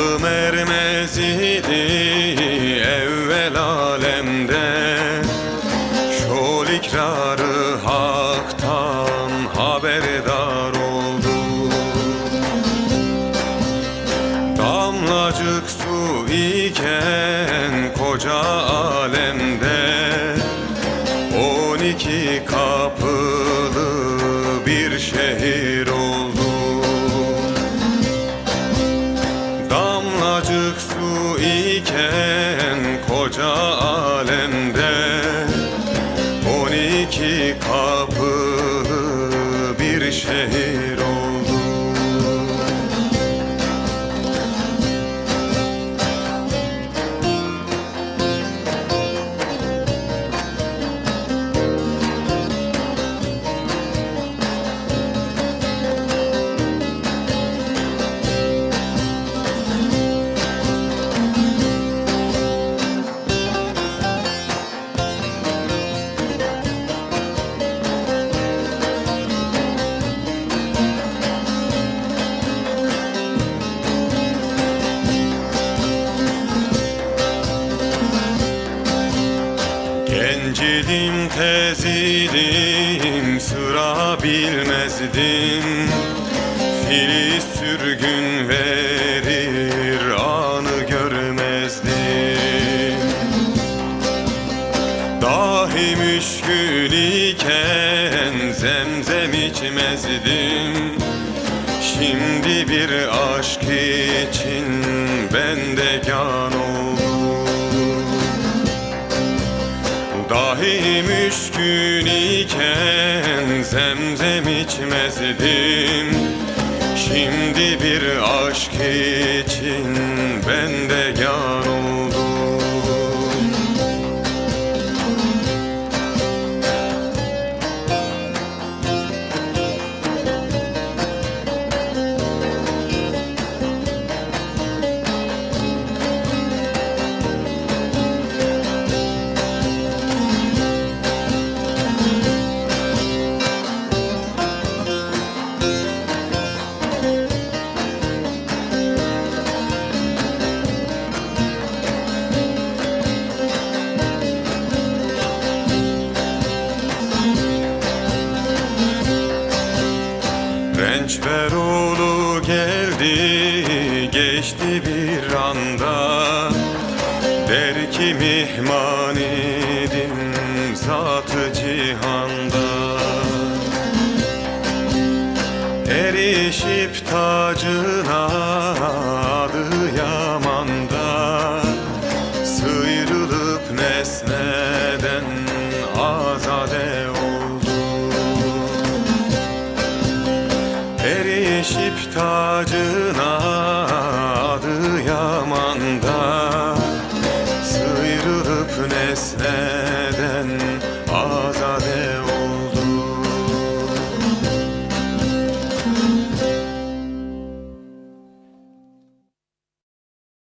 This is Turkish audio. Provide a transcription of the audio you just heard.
Kapı mermezidi evvel alemde. Şol ikrarı haktan haberdar oldu. Damlacık su iken koca alemde. On iki kapılı bir şehir oldu iken koca alemde On iki kapılı bir şehir Gencidim tezidim sıra bilmezdim Filiz sürgün verir anı görmezdim. Dahi müşkül iken zemzem içmezdim. Şimdi bir aşk için bendegan oldum Dahi müşkün iken zemzem içmezdim Rençber oğlu geldi geçti bir anda. Der ki mihman idim zatı cihanda. Erişip Tacına adı yamanda Sıyrılıp nesneden